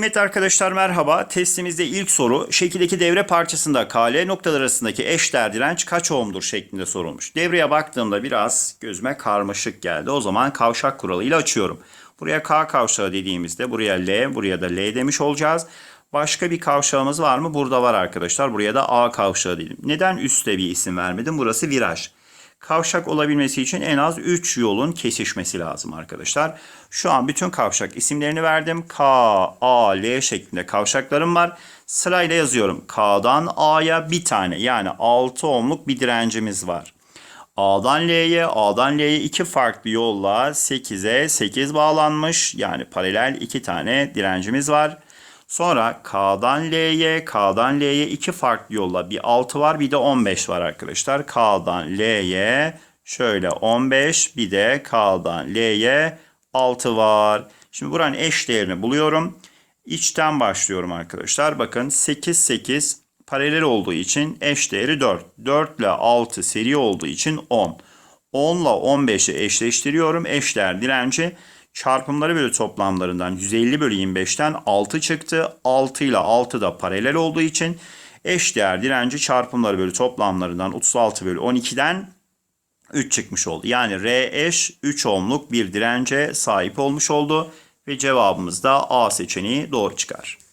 Evet arkadaşlar merhaba. Testimizde ilk soru şekildeki devre parçasında KL noktalar arasındaki eşdeğer direnç kaç ohm'dur şeklinde sorulmuş. Devreye baktığımda biraz gözüme karmaşık geldi. O zaman kavşak kuralıyla açıyorum. Buraya K kavşağı dediğimizde buraya L, buraya da L demiş olacağız. Başka bir kavşağımız var mı? Burada var arkadaşlar. Buraya da A kavşağı dedim. Neden üste bir isim vermedim? Burası viraj. Kavşak olabilmesi için en az 3 yolun kesişmesi lazım arkadaşlar. Şu an bütün kavşak isimlerini verdim. K, A, L şeklinde kavşaklarım var. Sırayla yazıyorum. K'dan A'ya bir tane yani 6 ohmluk bir direncimiz var. A'dan L'ye, A'dan L'ye iki farklı yolla 8'e 8 bağlanmış. Yani paralel iki tane direncimiz var. Sonra K'dan L'ye, K'dan L'ye iki farklı yolla bir 6 var bir de 15 var arkadaşlar. K'dan L'ye şöyle 15 bir de K'dan L'ye 6 var. Şimdi buranın eş değerini buluyorum. İçten başlıyorum arkadaşlar. Bakın 8 8 paralel olduğu için eş değeri 4. 4 ile 6 seri olduğu için 10. 10 ile 15'i eşleştiriyorum. Eşdeğer direnci çarpımları bölü toplamlarından 150 bölü 25'ten 6 çıktı. 6 ile 6 da paralel olduğu için eşdeğer direnci çarpımları bölü toplamlarından 36 bölü 12'den 3 çıkmış oldu. Yani R eş 3 ohmluk bir dirence sahip olmuş oldu ve cevabımız da A seçeneği doğru çıkar.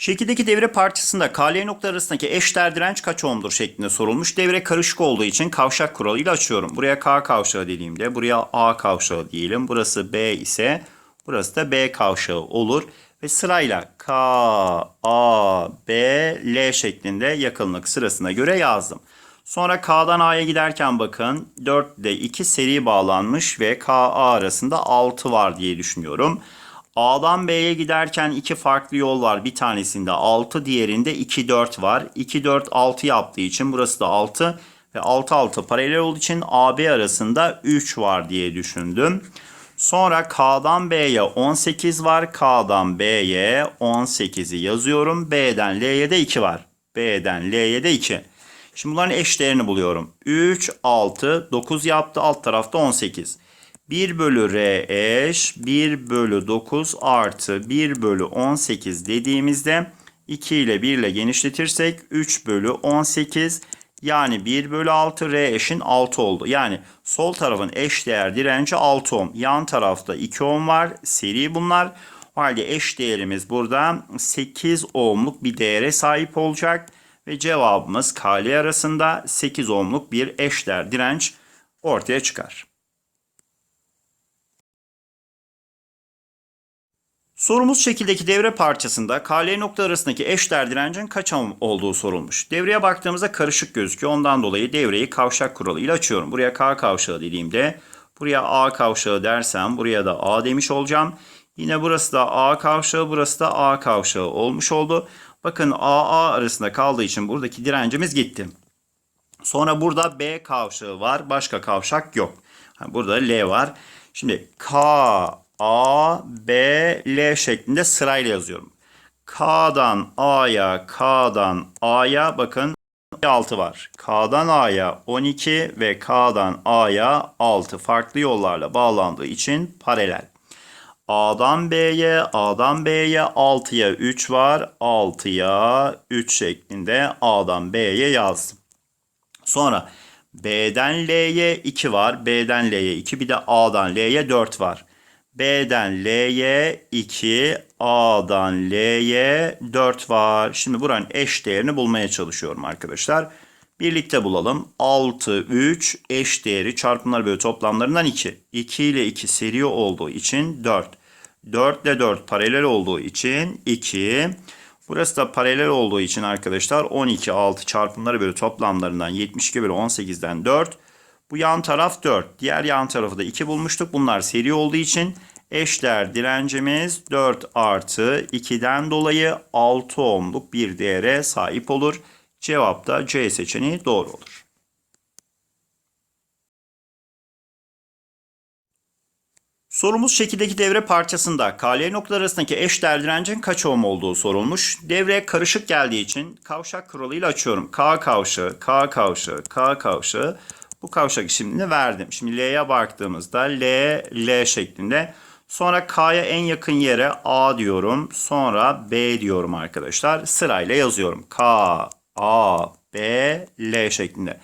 Şekildeki devre parçasında KL noktaları arasındaki eşdeğer direnç kaç ohmdur şeklinde sorulmuş. Devre karışık olduğu için kavşak kuralıyla açıyorum. Buraya K kavşağı dediğimde buraya A kavşağı diyelim. Burası B ise burası da B kavşağı olur. Ve sırayla K, A, B, L şeklinde yakınlık sırasına göre yazdım. Sonra K'dan A'ya giderken bakın 4 ile 2 seri bağlanmış ve K, A arasında 6 var diye düşünüyorum. A'dan B'ye giderken iki farklı yol var. Bir tanesinde 6, diğerinde 2, 4 var. 2, 4, 6 yaptığı için burası da 6 ve 6, 6 paralel olduğu için AB arasında 3 var diye düşündüm. Sonra K'dan B'ye 18 var. K'dan B'ye 18'i yazıyorum. B'den L'ye de 2 var. B'den L'ye de 2. Şimdi bunların eş buluyorum. 3, 6, 9 yaptı. Alt tarafta 18. 1 bölü R eş 1 bölü 9 artı 1 bölü 18 dediğimizde 2 ile 1 ile genişletirsek 3 bölü 18 yani 1 bölü 6 R eşin 6 oldu. Yani sol tarafın eş değer direnci 6 ohm. Yan tarafta 2 ohm var. Seri bunlar. O halde eş değerimiz burada 8 ohmluk bir değere sahip olacak. Ve cevabımız KL arasında 8 ohmluk bir eşdeğer direnç ortaya çıkar. Sorumuz şekildeki devre parçasında KL nokta arasındaki eşdeğer direncin kaç ohm olduğu sorulmuş. Devreye baktığımızda karışık gözüküyor. Ondan dolayı devreyi kavşak kuralıyla açıyorum. Buraya K kavşağı dediğimde buraya A kavşağı dersem buraya da A demiş olacağım. Yine burası da A kavşağı, burası da A kavşağı olmuş oldu. Bakın AA arasında kaldığı için buradaki direncimiz gitti. Sonra burada B kavşağı var. Başka kavşak yok. Burada L var. Şimdi K, A, B, L şeklinde sırayla yazıyorum. K'dan A'ya, K'dan A'ya bakın 6 var. K'dan A'ya 12 ve K'dan A'ya 6 farklı yollarla bağlandığı için paralel. A'dan B'ye, A'dan B'ye 6'ya 3 var. 6'ya 3 şeklinde A'dan B'ye yazdım. Sonra B'den L'ye 2 var. B'den L'ye 2 bir de A'dan L'ye 4 var. B'den L'ye 2, A'dan L'ye 4 var. Şimdi buranın eş değerini bulmaya çalışıyorum arkadaşlar. Birlikte bulalım. 6, 3 eş değeri çarpımlar bölü toplamlarından 2. 2 ile 2 seri olduğu için 4. 4 ile 4 paralel olduğu için 2. Burası da paralel olduğu için arkadaşlar 12, 6 çarpımları bölü toplamlarından 72 bölü 18'den 4. Bu yan taraf 4. Diğer yan tarafı da 2 bulmuştuk. Bunlar seri olduğu için eşdeğer direncimiz 4 artı 2'den dolayı 6 ohmluk bir değere sahip olur. Cevap da C seçeneği doğru olur. Sorumuz şekildeki devre parçasında KL noktaları arasındaki eş değer direncin kaç ohm olduğu sorulmuş. Devre karışık geldiği için kavşak kuralıyla açıyorum. K kavşağı, K kavşağı, K kavşağı. Bu kavşak işlemini verdim. Şimdi L'ye baktığımızda L, L şeklinde. Sonra K'ya en yakın yere A diyorum. Sonra B diyorum arkadaşlar. Sırayla yazıyorum. K, A, B, L şeklinde.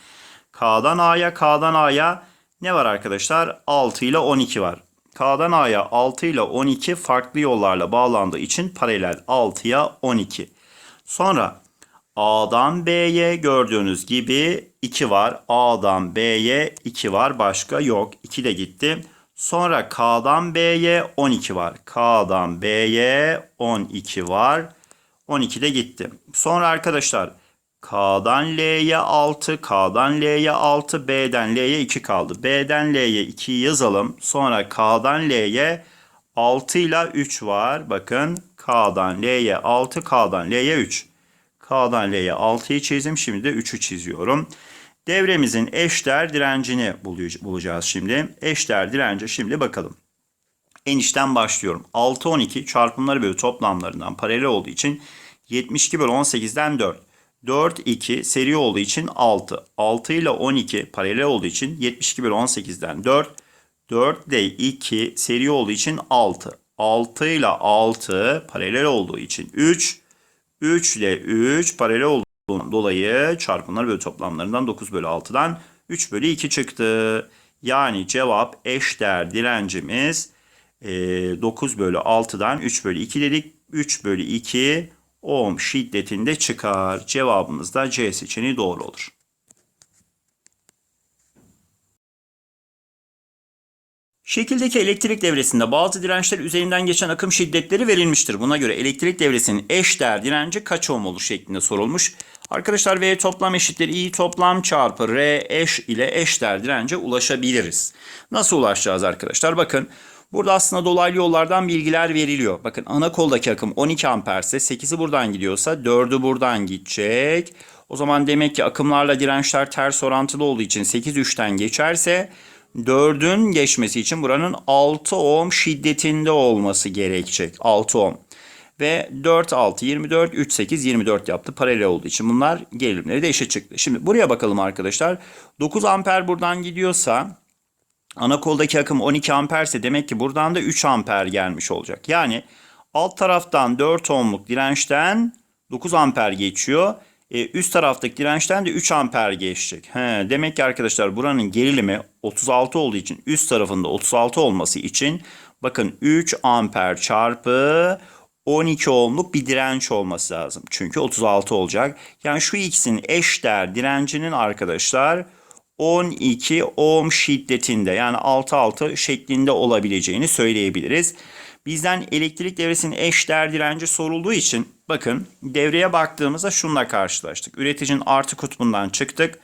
K'dan A'ya, K'dan A'ya ne var arkadaşlar? 6 ile 12 var. K'dan A'ya 6 ile 12 farklı yollarla bağlandığı için paralel 6'ya 12. Sonra A'dan B'ye gördüğünüz gibi 2 var. A'dan B'ye 2 var. Başka yok. 2 de gitti. Sonra K'dan B'ye 12 var. K'dan B'ye 12 var. 12 de gitti. Sonra arkadaşlar K'dan L'ye 6, K'dan L'ye 6, B'den L'ye 2 kaldı. B'den L'ye 2'yi yazalım. Sonra K'dan L'ye 6 ile 3 var. Bakın K'dan L'ye 6, K'dan L'ye 3. K'dan L'ye 6'yı çizdim. Şimdi de 3'ü çiziyorum. Devremizin eşdeğer direncini bulacağız şimdi. Eşdeğer dirence şimdi bakalım. En içten başlıyorum. 6, 12 çarpımları bölü toplamlarından paralel olduğu için 72 bölü 18'den 4. 4, 2 seri olduğu için 6. 6 ile 12 paralel olduğu için 72 bölü 18'den 4. 4 de 2 seri olduğu için 6. 6 ile 6 paralel olduğu için 3. 3 ile 3 paralel olduğundan dolayı çarpımlar bölü toplamlarından 9 bölü 6'dan 3 bölü 2 çıktı. Yani cevap eşdeğer direncimiz 9 bölü 6'dan 3 bölü 2 dedik. 3 bölü 2 ohm şiddetinde çıkar. Cevabımız da C seçeneği doğru olur. Şekildeki elektrik devresinde bazı dirençler üzerinden geçen akım şiddetleri verilmiştir. Buna göre elektrik devresinin eşdeğer direnci kaç ohm olur şeklinde sorulmuş. Arkadaşlar V toplam eşittir I toplam çarpı R eş ile eşdeğer dirence ulaşabiliriz. Nasıl ulaşacağız arkadaşlar? Bakın burada aslında dolaylı yollardan bilgiler veriliyor. Bakın ana koldaki akım 12 amperse 8'i buradan gidiyorsa 4'ü buradan gidecek. O zaman demek ki akımlarla dirençler ters orantılı olduğu için 8 3'ten geçerse 4'ün geçmesi için buranın 6 ohm şiddetinde olması gerekecek. 6 ohm. Ve 4, 6, 24, 3, 8, 24 yaptı. Paralel olduğu için bunlar gerilimleri de eşit çıktı. Şimdi buraya bakalım arkadaşlar. 9 amper buradan gidiyorsa ana koldaki akım 12 amperse demek ki buradan da 3 amper gelmiş olacak. Yani alt taraftan 4 ohmluk dirençten 9 amper geçiyor. E, üst taraftaki dirençten de 3 amper geçecek. He, demek ki arkadaşlar buranın gerilimi 36 olduğu için üst tarafında 36 olması için bakın 3 amper çarpı 12 ohmluk bir direnç olması lazım. Çünkü 36 olacak. Yani şu ikisinin eşdeğer direncinin arkadaşlar 12 ohm şiddetinde yani 6-6 şeklinde olabileceğini söyleyebiliriz. Bizden elektrik devresinin eşdeğer direnci sorulduğu için bakın devreye baktığımızda şunla karşılaştık. Üreticinin artı kutbundan çıktık.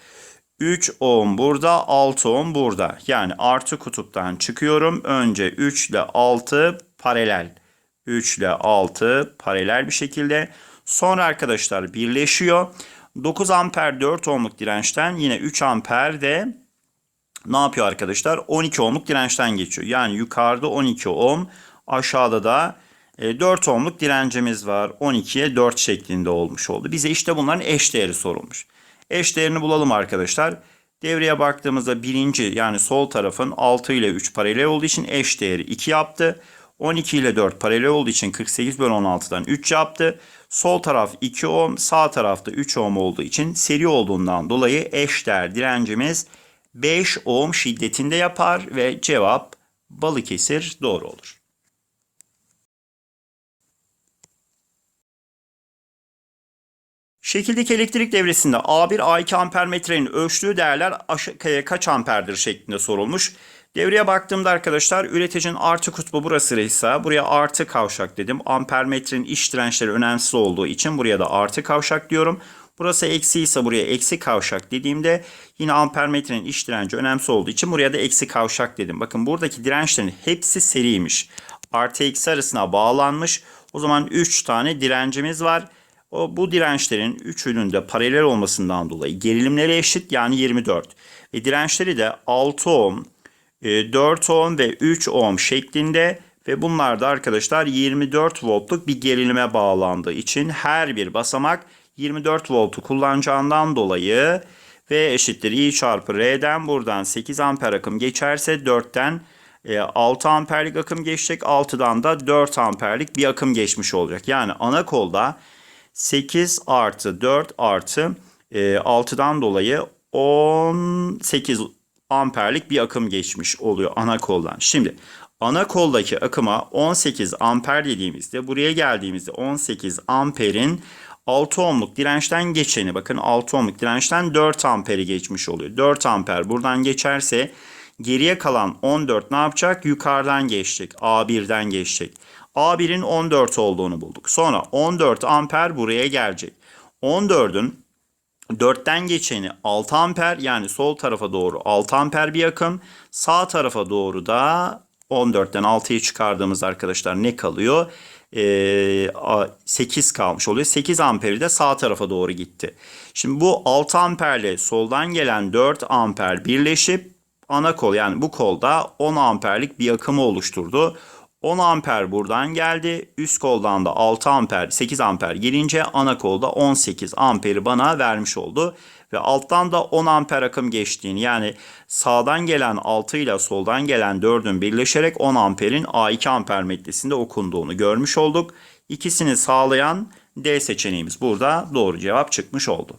3 ohm burada 6 ohm burada. Yani artı kutuptan çıkıyorum. Önce 3 ile 6 paralel. 3 ile 6 paralel bir şekilde. Sonra arkadaşlar birleşiyor. 9 amper 4 ohmluk dirençten yine 3 amper de ne yapıyor arkadaşlar? 12 ohmluk dirençten geçiyor. Yani yukarıda 12 ohm aşağıda da 4 ohmluk direncimiz var. 12'ye 4 şeklinde olmuş oldu. Bize işte bunların eş değeri sorulmuş. Eş değerini bulalım arkadaşlar. Devreye baktığımızda birinci yani sol tarafın 6 ile 3 paralel olduğu için eş değeri 2 yaptı. 12 ile 4 paralel olduğu için 48 bölü 16'dan 3 yaptı. Sol taraf 2 ohm, sağ tarafta 3 ohm olduğu için seri olduğundan dolayı eşdeğer direncimiz 5 ohm şiddetinde yapar ve cevap Balıkesir doğru olur. Şekildeki elektrik devresinde A1, A2 ampermetrenin ölçtüğü değerler kaç amperdir şeklinde sorulmuş. Devreye baktığımda arkadaşlar üreticinin artı kutbu burası ise buraya artı kavşak dedim. Ampermetrenin iç dirençleri önemsiz olduğu için buraya da artı kavşak diyorum. Burası eksi ise buraya eksi kavşak dediğimde yine ampermetrenin iç direnci önemsiz olduğu için buraya da eksi kavşak dedim. Bakın buradaki dirençlerin hepsi seriymiş. Artı eksi arasına bağlanmış. O zaman 3 tane direncimiz var. O, bu dirençlerin üçünün de paralel olmasından dolayı gerilimleri eşit yani 24. Ve dirençleri de 6 ohm, 4 e, ohm ve 3 ohm şeklinde ve bunlar da arkadaşlar 24 voltluk bir gerilime bağlandığı için her bir basamak 24 voltu kullanacağından dolayı V eşittir I çarpı R'den buradan 8 amper akım geçerse 4'ten e, 6 amperlik akım geçecek. 6'dan da 4 amperlik bir akım geçmiş olacak. Yani ana kolda 8 artı 4 artı e, 6'dan dolayı 18 amperlik bir akım geçmiş oluyor ana koldan. Şimdi ana koldaki akıma 18 amper dediğimizde buraya geldiğimizde 18 amperin 6 ohmluk dirençten geçeni bakın 6 ohmluk dirençten 4 amperi geçmiş oluyor. 4 amper buradan geçerse geriye kalan 14 ne yapacak? Yukarıdan geçecek. A1'den geçecek. A1'in 14 olduğunu bulduk. Sonra 14 amper buraya gelecek. 14'ün 4'ten geçeni 6 amper yani sol tarafa doğru 6 amper bir akım. Sağ tarafa doğru da 14'ten 6'yı çıkardığımız arkadaşlar ne kalıyor? Ee, 8 kalmış oluyor. 8 amperi de sağ tarafa doğru gitti. Şimdi bu 6 amperle soldan gelen 4 amper birleşip ana kol yani bu kolda 10 amperlik bir akımı oluşturdu. 10 amper buradan geldi. Üst koldan da 6 amper 8 amper gelince ana kolda 18 amperi bana vermiş oldu. Ve alttan da 10 amper akım geçtiğini yani sağdan gelen 6 ile soldan gelen 4'ün birleşerek 10 amperin A2 amper metresinde okunduğunu görmüş olduk. İkisini sağlayan D seçeneğimiz burada doğru cevap çıkmış oldu.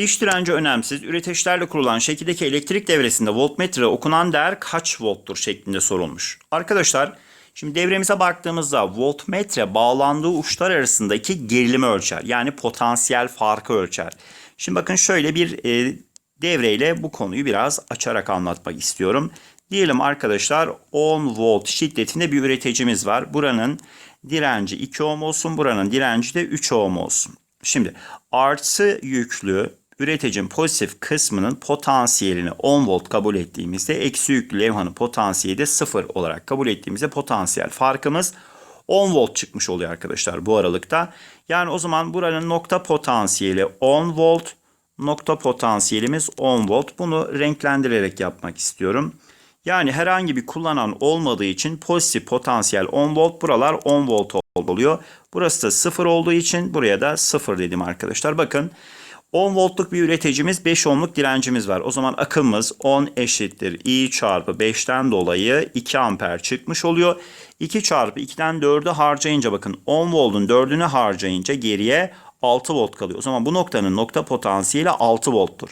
İş direnci önemsiz. Üreteçlerle kurulan şekildeki elektrik devresinde voltmetre okunan değer kaç volttur şeklinde sorulmuş. Arkadaşlar şimdi devremize baktığımızda voltmetre bağlandığı uçlar arasındaki gerilimi ölçer. Yani potansiyel farkı ölçer. Şimdi bakın şöyle bir e, devreyle bu konuyu biraz açarak anlatmak istiyorum. Diyelim arkadaşlar 10 volt şiddetinde bir üreticimiz var. Buranın direnci 2 ohm olsun. Buranın direnci de 3 ohm olsun. Şimdi artı yüklü üreticinin pozitif kısmının potansiyelini 10 volt kabul ettiğimizde eksi yüklü levhanın potansiyeli de 0 olarak kabul ettiğimizde potansiyel farkımız 10 volt çıkmış oluyor arkadaşlar bu aralıkta. Yani o zaman buranın nokta potansiyeli 10 volt, nokta potansiyelimiz 10 volt. Bunu renklendirerek yapmak istiyorum. Yani herhangi bir kullanan olmadığı için pozitif potansiyel 10 volt buralar 10 volt oluyor. Burası da 0 olduğu için buraya da 0 dedim arkadaşlar. Bakın 10 voltluk bir üreticimiz 5 ohmluk direncimiz var. O zaman akımımız 10 eşittir I çarpı 5'ten dolayı 2 amper çıkmış oluyor. 2 çarpı 2'den 4'ü harcayınca bakın 10 voltun 4'ünü harcayınca geriye 6 volt kalıyor. O zaman bu noktanın nokta potansiyeli 6 volttur.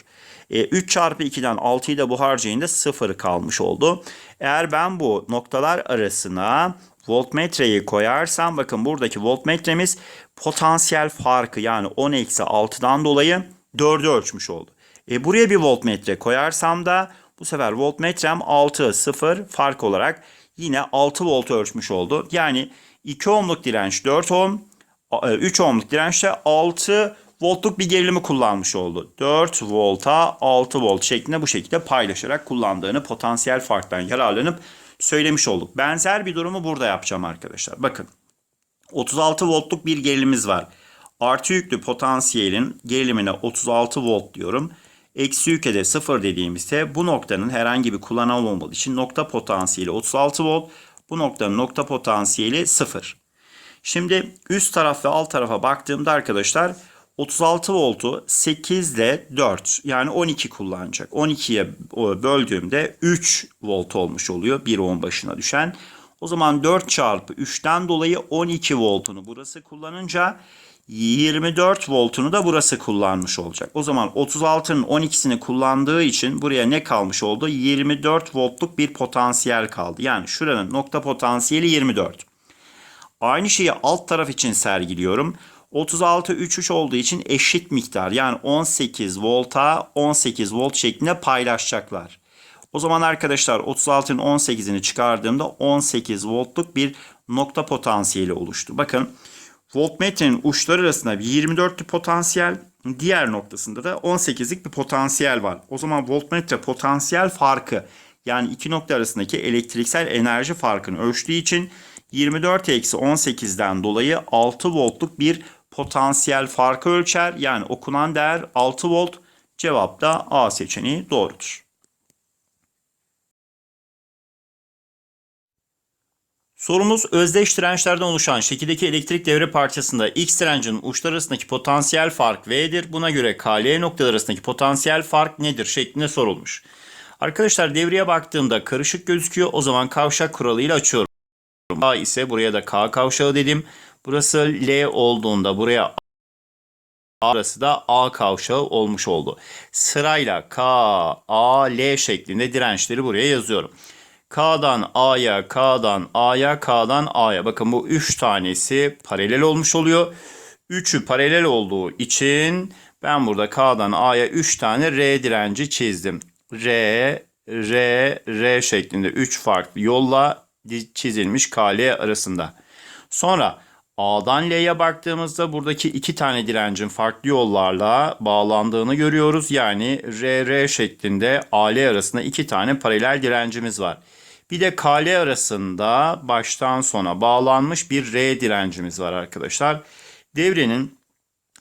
E, 3 çarpı 2'den 6'yı da bu harcayınca 0 kalmış oldu. Eğer ben bu noktalar arasına voltmetreyi koyarsam bakın buradaki voltmetremiz potansiyel farkı yani 10 eksi 6'dan dolayı 4'ü ölçmüş oldu. E, buraya bir voltmetre koyarsam da bu sefer voltmetrem 6 0 fark olarak yine 6 volt ölçmüş oldu. Yani 2 ohmluk direnç 4 ohm 3 ohmluk dirençte 6 voltluk bir gerilimi kullanmış oldu. 4 volta 6 volt şeklinde bu şekilde paylaşarak kullandığını potansiyel farktan yararlanıp söylemiş olduk. Benzer bir durumu burada yapacağım arkadaşlar. Bakın 36 voltluk bir gerilimimiz var. Artı yüklü potansiyelin gerilimine 36 volt diyorum. Eksi yüke de 0 dediğimizde bu noktanın herhangi bir kullanım olmadığı için nokta potansiyeli 36 volt. Bu noktanın nokta potansiyeli 0. Şimdi üst taraf ve alt tarafa baktığımda arkadaşlar 36 voltu 8 ile 4 yani 12 kullanacak. 12'ye böldüğümde 3 volt olmuş oluyor 1 ohm başına düşen. O zaman 4 çarpı 3'ten dolayı 12 voltunu burası kullanınca 24 voltunu da burası kullanmış olacak. O zaman 36'nın 12'sini kullandığı için buraya ne kalmış oldu? 24 voltluk bir potansiyel kaldı. Yani şuranın nokta potansiyeli 24. Aynı şeyi alt taraf için sergiliyorum. 36 3 3 olduğu için eşit miktar yani 18 volta 18 volt şeklinde paylaşacaklar. O zaman arkadaşlar 36'ın 18'ini çıkardığımda 18 voltluk bir nokta potansiyeli oluştu. Bakın voltmetrenin uçları arasında bir 24'lü potansiyel, diğer noktasında da 18'lik bir potansiyel var. O zaman voltmetre potansiyel farkı yani iki nokta arasındaki elektriksel enerji farkını ölçtüğü için 24 eksi 18'den dolayı 6 voltluk bir potansiyel farkı ölçer. Yani okunan değer 6 volt. Cevap da A seçeneği doğrudur. Sorumuz özdeş dirençlerden oluşan şekildeki elektrik devre parçasında X direncinin uçları arasındaki potansiyel fark V'dir. Buna göre KL noktalar arasındaki potansiyel fark nedir şeklinde sorulmuş. Arkadaşlar devreye baktığımda karışık gözüküyor. O zaman kavşak kuralıyla açıyorum. A ise buraya da K kavşağı dedim. Burası L olduğunda buraya A, burası da A kavşağı olmuş oldu. Sırayla K, A, L şeklinde dirençleri buraya yazıyorum. K'dan A'ya, K'dan A'ya, K'dan A'ya. Bakın bu 3 tanesi paralel olmuş oluyor. 3'ü paralel olduğu için ben burada K'dan A'ya 3 tane R direnci çizdim. R, R, R şeklinde 3 farklı yolla çizilmiş KL arasında. Sonra A'dan L'ye baktığımızda buradaki iki tane direncin farklı yollarla bağlandığını görüyoruz. Yani RR şeklinde AL arasında iki tane paralel direncimiz var. Bir de KL arasında baştan sona bağlanmış bir R direncimiz var arkadaşlar. Devrenin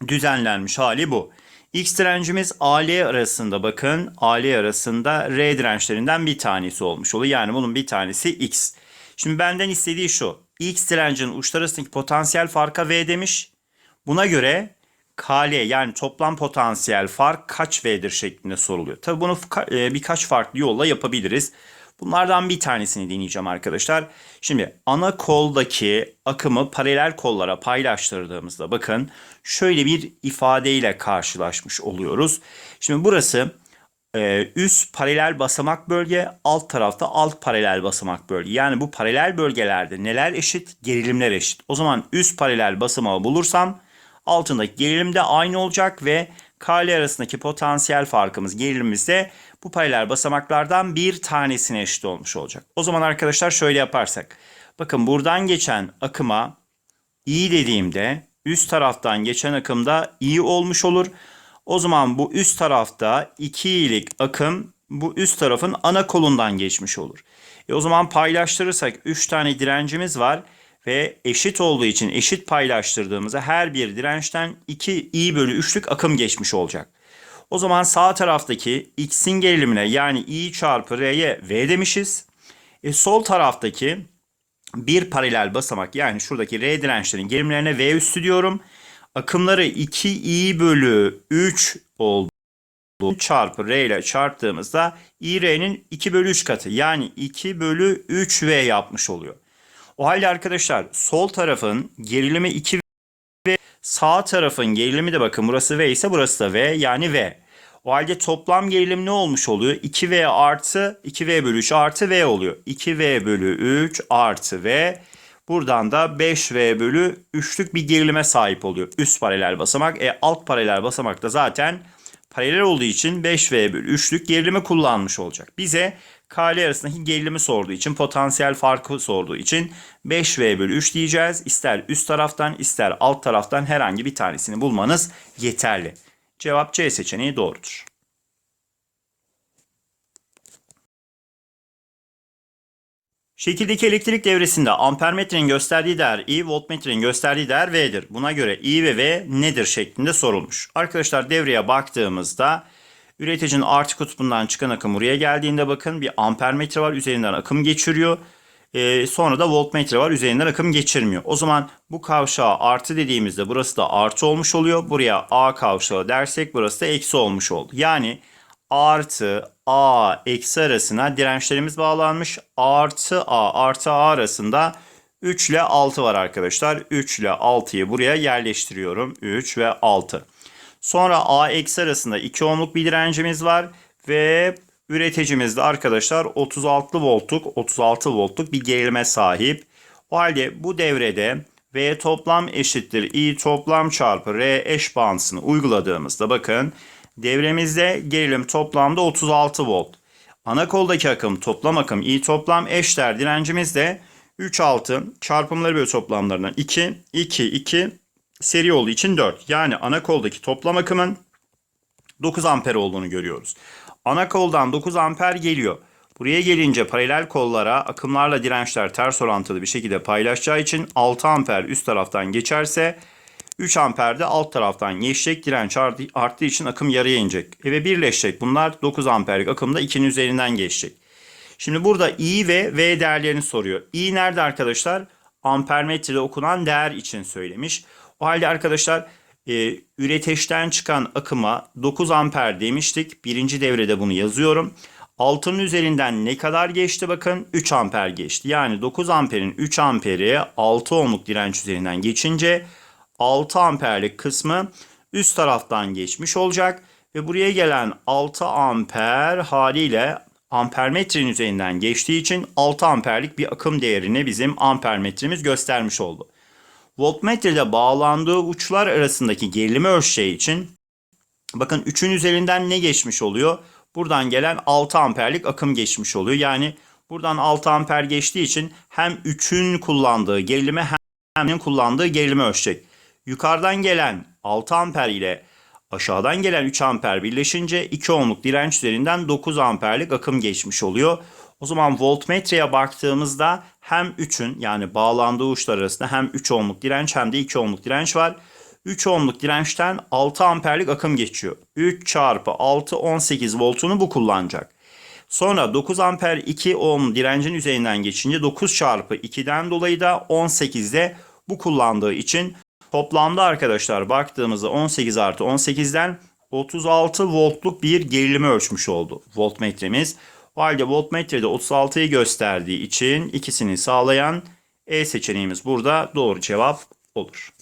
düzenlenmiş hali bu. X direncimiz AL arasında bakın AL arasında R dirençlerinden bir tanesi olmuş oluyor. Yani bunun bir tanesi X. Şimdi benden istediği şu. X direncinin uçları arasındaki potansiyel farka V demiş. Buna göre KL yani toplam potansiyel fark kaç V'dir şeklinde soruluyor. Tabi bunu e, birkaç farklı yolla yapabiliriz. Bunlardan bir tanesini deneyeceğim arkadaşlar. Şimdi ana koldaki akımı paralel kollara paylaştırdığımızda bakın şöyle bir ifadeyle karşılaşmış oluyoruz. Şimdi burası e, üst paralel basamak bölge, alt tarafta alt paralel basamak bölge. Yani bu paralel bölgelerde neler eşit? Gerilimler eşit. O zaman üst paralel basamağı bulursam altındaki gerilim de aynı olacak ve KL arasındaki potansiyel farkımız gerilimimiz de bu paralel basamaklardan bir tanesine eşit olmuş olacak. O zaman arkadaşlar şöyle yaparsak. Bakın buradan geçen akıma I dediğimde üst taraftan geçen akımda I olmuş olur. O zaman bu üst tarafta 2 iyilik akım bu üst tarafın ana kolundan geçmiş olur. E o zaman paylaştırırsak 3 tane direncimiz var ve eşit olduğu için eşit paylaştırdığımızda her bir dirençten 2 i bölü 3'lük akım geçmiş olacak. O zaman sağ taraftaki x'in gerilimine yani i çarpı r'ye v demişiz. E sol taraftaki bir paralel basamak yani şuradaki r dirençlerin gerilimlerine v üstü diyorum. Akımları 2i bölü 3 oldu çarpı r ile çarptığımızda i r'nin 2 bölü 3 katı yani 2 bölü 3 v yapmış oluyor. O halde arkadaşlar sol tarafın gerilimi 2 ve sağ tarafın gerilimi de bakın burası V ise burası da V yani V. O halde toplam gerilim ne olmuş oluyor? 2V artı 2V bölü 3 artı V oluyor. 2V bölü 3 artı V. Buradan da 5V bölü 3'lük bir gerilime sahip oluyor. Üst paralel basamak. E alt paralel basamak da zaten paralel olduğu için 5V bölü 3'lük gerilimi kullanmış olacak. Bize KL arasındaki gerilimi sorduğu için, potansiyel farkı sorduğu için 5V bölü 3 diyeceğiz. İster üst taraftan ister alt taraftan herhangi bir tanesini bulmanız yeterli. Cevap C seçeneği doğrudur. Şekildeki elektrik devresinde ampermetrenin gösterdiği değer I, voltmetrenin gösterdiği değer V'dir. Buna göre I ve V nedir şeklinde sorulmuş. Arkadaşlar devreye baktığımızda üreticinin artı kutbundan çıkan akım buraya geldiğinde bakın bir ampermetre var üzerinden akım geçiriyor. Ee, sonra da voltmetre var üzerinden akım geçirmiyor. O zaman bu kavşağa artı dediğimizde burası da artı olmuş oluyor. Buraya A kavşağı dersek burası da eksi olmuş oldu. Yani artı A eksi arasına dirençlerimiz bağlanmış. Artı A artı A arasında 3 ile 6 var arkadaşlar. 3 ile 6'yı buraya yerleştiriyorum. 3 ve 6. Sonra A eksi arasında 2 ohmluk bir direncimiz var. Ve üreticimiz de arkadaşlar 36 voltluk 36 voltluk bir gerilime sahip. O halde bu devrede V toplam eşittir I toplam çarpı R eş bağıntısını uyguladığımızda bakın Devremizde gerilim toplamda 36 volt. Ana koldaki akım toplam akım i toplam eşler direncimiz de 3 6 çarpımları bölü toplamlarından 2 2 2 seri olduğu için 4. Yani ana koldaki toplam akımın 9 amper olduğunu görüyoruz. Ana koldan 9 amper geliyor. Buraya gelince paralel kollara akımlarla dirençler ters orantılı bir şekilde paylaşacağı için 6 amper üst taraftan geçerse 3 amperde alt taraftan geçecek. Direnç arttığı için akım yarıya inecek. Ve birleşecek. Bunlar 9 amperlik akımda 2'nin üzerinden geçecek. Şimdi burada I ve V değerlerini soruyor. I nerede arkadaşlar? Ampermetrede okunan değer için söylemiş. O halde arkadaşlar e, üreteçten çıkan akıma 9 amper demiştik. Birinci devrede bunu yazıyorum. Altının üzerinden ne kadar geçti bakın 3 amper geçti. Yani 9 amperin 3 amperi 6 ohmluk direnç üzerinden geçince 6 amperlik kısmı üst taraftan geçmiş olacak. Ve buraya gelen 6 amper haliyle ampermetrenin üzerinden geçtiği için 6 amperlik bir akım değerini bizim ampermetremiz göstermiş oldu. Voltmetrede bağlandığı uçlar arasındaki gerilimi ölçeceği için bakın 3'ün üzerinden ne geçmiş oluyor? Buradan gelen 6 amperlik akım geçmiş oluyor. Yani buradan 6 amper geçtiği için hem 3'ün kullandığı gerilimi hem kullandığı gerilimi ölçecek. Yukarıdan gelen 6 amper ile aşağıdan gelen 3 amper birleşince 2 ohmluk direnç üzerinden 9 amperlik akım geçmiş oluyor. O zaman voltmetreye baktığımızda hem 3'ün yani bağlandığı uçlar arasında hem 3 ohmluk direnç hem de 2 ohmluk direnç var. 3 ohmluk dirençten 6 amperlik akım geçiyor. 3 çarpı 6 18 voltunu bu kullanacak. Sonra 9 amper 2 ohm direncin üzerinden geçince 9 çarpı 2'den dolayı da 18'de bu kullandığı için toplamda arkadaşlar baktığımızda 18 artı 18'den 36 voltluk bir gerilimi ölçmüş oldu voltmetremiz. O halde voltmetrede 36'yı gösterdiği için ikisini sağlayan E seçeneğimiz burada doğru cevap olur.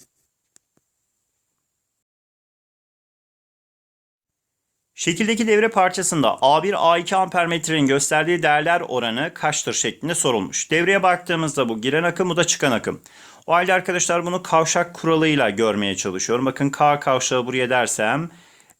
Şekildeki devre parçasında A1 A2 ampermetrenin gösterdiği değerler oranı kaçtır şeklinde sorulmuş. Devreye baktığımızda bu giren akım bu da çıkan akım. O halde arkadaşlar bunu kavşak kuralıyla görmeye çalışıyorum. Bakın K kavşağı buraya dersem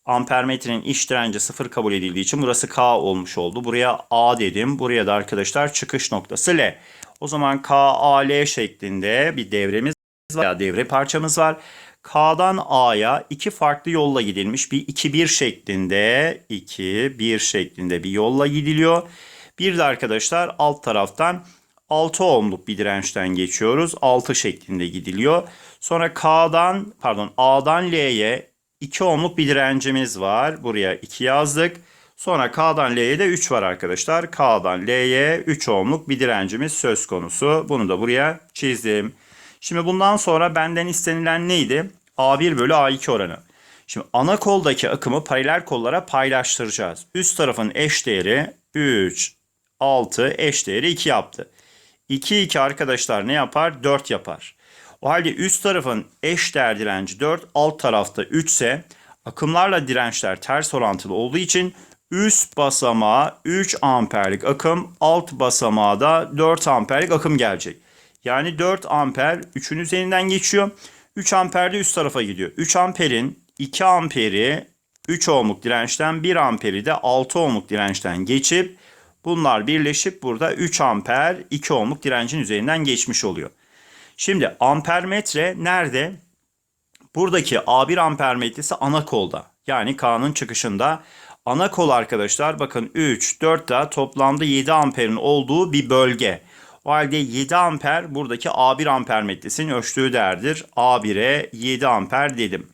ampermetrenin iç direnci sıfır kabul edildiği için burası K olmuş oldu. Buraya A dedim. Buraya da arkadaşlar çıkış noktası L. O zaman K, A, L şeklinde bir devremiz var. Devre parçamız var. K'dan A'ya iki farklı yolla gidilmiş. Bir 2-1 şeklinde, 2-1 şeklinde bir yolla gidiliyor. Bir de arkadaşlar alt taraftan 6 ohmluk bir dirençten geçiyoruz. 6 şeklinde gidiliyor. Sonra K'dan pardon A'dan L'ye 2 ohmluk bir direncimiz var. Buraya 2 yazdık. Sonra K'dan L'ye de 3 var arkadaşlar. K'dan L'ye 3 ohmluk bir direncimiz söz konusu. Bunu da buraya çizdim. Şimdi bundan sonra benden istenilen neydi? A1 bölü A2 oranı. Şimdi ana koldaki akımı paralel kollara paylaştıracağız. Üst tarafın eş değeri 3, 6, eş değeri 2 yaptı. 2, 2 arkadaşlar ne yapar? 4 yapar. O halde üst tarafın eş değer direnci 4, alt tarafta 3 ise akımlarla dirençler ters orantılı olduğu için üst basamağa 3 amperlik akım, alt basamağa da 4 amperlik akım gelecek. Yani 4 amper 3'ün üzerinden geçiyor. 3 amper de üst tarafa gidiyor. 3 amperin 2 amperi 3 ohmluk dirençten 1 amperi de 6 ohmluk dirençten geçip bunlar birleşip burada 3 amper 2 ohmluk direncin üzerinden geçmiş oluyor. Şimdi ampermetre nerede? Buradaki A1 ampermetresi ana kolda. Yani K'nın çıkışında. Ana kol arkadaşlar bakın 3, 4 da toplamda 7 amperin olduğu bir bölge. O halde 7 amper buradaki A1 ampermetresinin ölçtüğü değerdir. A1'e 7 amper dedim.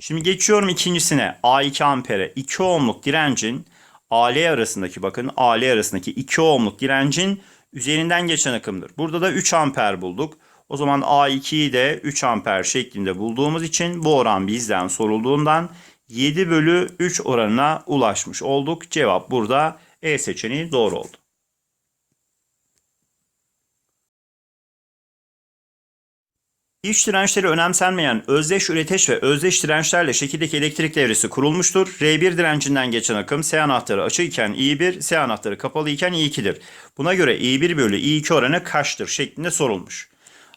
Şimdi geçiyorum ikincisine. A2 ampere 2 ohmluk direncin AL arasındaki bakın AL arasındaki 2 ohmluk direncin üzerinden geçen akımdır. Burada da 3 amper bulduk. O zaman A2'yi de 3 amper şeklinde bulduğumuz için bu oran bizden sorulduğundan 7 bölü 3 oranına ulaşmış olduk. Cevap burada E seçeneği doğru oldu. İç dirençleri önemsenmeyen özdeş üreteç ve özdeş dirençlerle şekildeki elektrik devresi kurulmuştur. R1 direncinden geçen akım S anahtarı açık iken I1, S anahtarı kapalı iken I2'dir. Buna göre I1 bölü I2 oranı kaçtır şeklinde sorulmuş.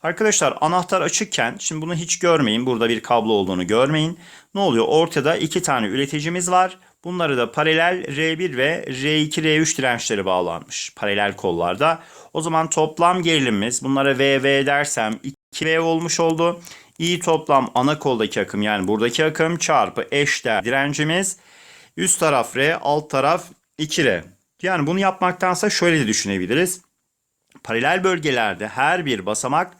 Arkadaşlar anahtar açıkken şimdi bunu hiç görmeyin. Burada bir kablo olduğunu görmeyin. Ne oluyor? Ortada iki tane üreticimiz var. Bunları da paralel R1 ve R2, R3 dirençleri bağlanmış. Paralel kollarda. O zaman toplam gerilimimiz bunlara VV dersem 2V olmuş oldu. I toplam ana koldaki akım yani buradaki akım çarpı eşdeğer direncimiz. Üst taraf R, alt taraf 2R. Yani bunu yapmaktansa şöyle de düşünebiliriz. Paralel bölgelerde her bir basamak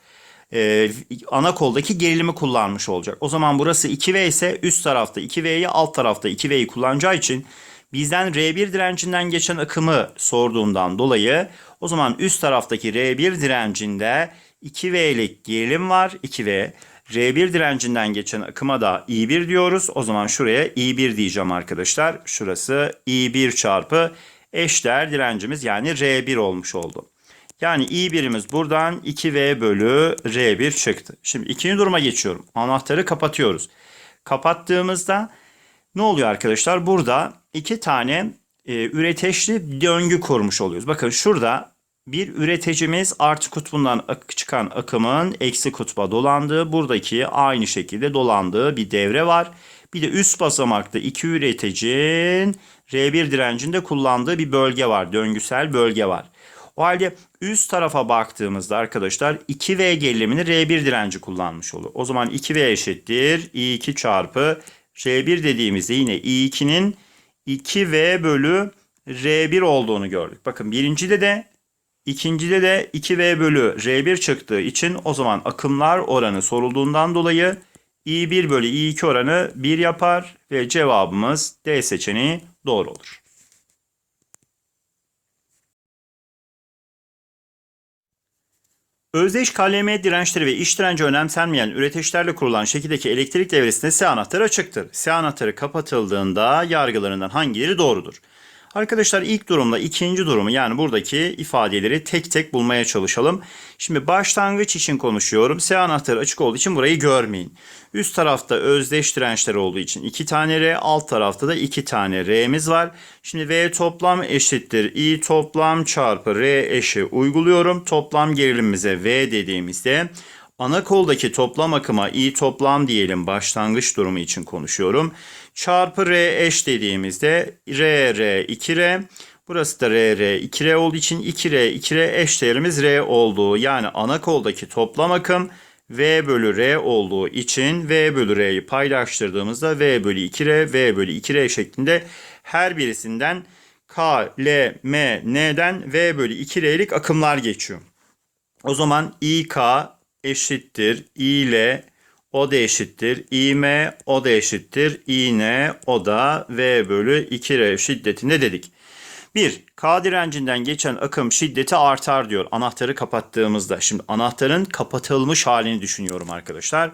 e, ana koldaki gerilimi kullanmış olacak. O zaman burası 2V ise üst tarafta 2V'yi alt tarafta 2V'yi kullanacağı için bizden R1 direncinden geçen akımı sorduğundan dolayı o zaman üst taraftaki R1 direncinde 2V'lik gerilim var. 2V. R1 direncinden geçen akıma da I1 diyoruz. O zaman şuraya I1 diyeceğim arkadaşlar. Şurası I1 çarpı eşdeğer direncimiz yani R1 olmuş oldu. Yani I1'imiz buradan 2V bölü R1 çıktı. Şimdi ikinci duruma geçiyorum. Anahtarı kapatıyoruz. Kapattığımızda ne oluyor arkadaşlar? Burada iki tane e, üreteçli döngü kurmuş oluyoruz. Bakın şurada bir üreticimiz artı kutbundan ak- çıkan akımın eksi kutba dolandığı, buradaki aynı şekilde dolandığı bir devre var. Bir de üst basamakta iki üreticinin R1 direncinde kullandığı bir bölge var. Döngüsel bölge var. O halde üst tarafa baktığımızda arkadaşlar 2V gerilimini R1 direnci kullanmış olur. O zaman 2V eşittir I2 çarpı R1 dediğimizde yine I2'nin 2V bölü R1 olduğunu gördük. Bakın birincide de ikincide de 2V bölü R1 çıktığı için o zaman akımlar oranı sorulduğundan dolayı I1 bölü I2 oranı 1 yapar ve cevabımız D seçeneği doğru olur. Özdeş KLM dirençleri ve iç direnci önemsenmeyen üreticilerle kurulan şekildeki elektrik devresinde S anahtarı açıktır. S anahtarı kapatıldığında yargılarından hangileri doğrudur? Arkadaşlar ilk durumla ikinci durumu yani buradaki ifadeleri tek tek bulmaya çalışalım. Şimdi başlangıç için konuşuyorum. S anahtarı açık olduğu için burayı görmeyin. Üst tarafta özdeş dirençler olduğu için 2 tane R, alt tarafta da 2 tane R'miz var. Şimdi V toplam eşittir I toplam çarpı R eşi uyguluyorum. Toplam gerilimimize V dediğimizde ana koldaki toplam akıma I toplam diyelim başlangıç durumu için konuşuyorum. Çarpı R eş dediğimizde R R 2R Burası da R, R, 2R olduğu için 2R, 2R eş değerimiz R olduğu. Yani ana koldaki toplam akım V bölü R olduğu için V bölü R'yi paylaştırdığımızda V bölü 2R, V bölü 2R şeklinde her birisinden K, L, M, N'den V bölü 2R'lik akımlar geçiyor. O zaman İK eşittir İ L o da eşittir İM o da eşittir İN o da V bölü 2R şiddetinde dedik. 1. K direncinden geçen akım şiddeti artar diyor anahtarı kapattığımızda. Şimdi anahtarın kapatılmış halini düşünüyorum arkadaşlar.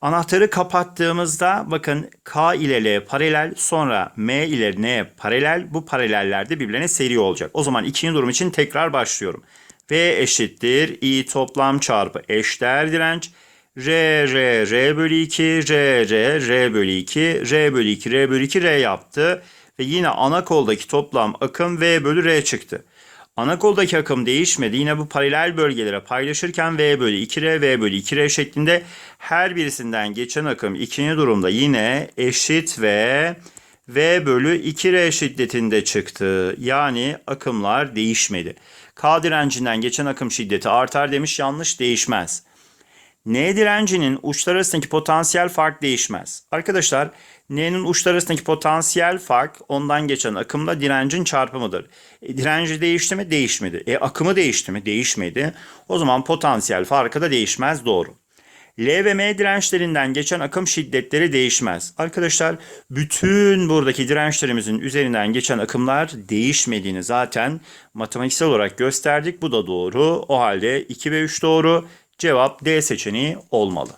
Anahtarı kapattığımızda bakın K ile L paralel sonra M ile N paralel bu paralellerde birbirine seri olacak. O zaman ikinci durum için tekrar başlıyorum. V eşittir I toplam çarpı eşdeğer direnç R, R, R bölü 2, R, R, R bölü 2, R bölü 2, R bölü 2, R yaptı. Ve yine ana koldaki toplam akım V bölü R çıktı. Ana koldaki akım değişmedi. Yine bu paralel bölgelere paylaşırken V bölü 2R, V bölü 2R şeklinde her birisinden geçen akım ikinci durumda yine eşit ve V bölü 2R şiddetinde çıktı. Yani akımlar değişmedi. K direncinden geçen akım şiddeti artar demiş yanlış değişmez. N direncinin uçlar arasındaki potansiyel fark değişmez. Arkadaşlar N'nin uçlar arasındaki potansiyel fark ondan geçen akımla direncin çarpımıdır. E, direnci değişti mi? Değişmedi. E, akımı değişti mi? Değişmedi. O zaman potansiyel farkı da değişmez. Doğru. L ve M dirençlerinden geçen akım şiddetleri değişmez. Arkadaşlar bütün buradaki dirençlerimizin üzerinden geçen akımlar değişmediğini zaten matematiksel olarak gösterdik. Bu da doğru. O halde 2 ve 3 doğru. Cevap D seçeneği olmalı.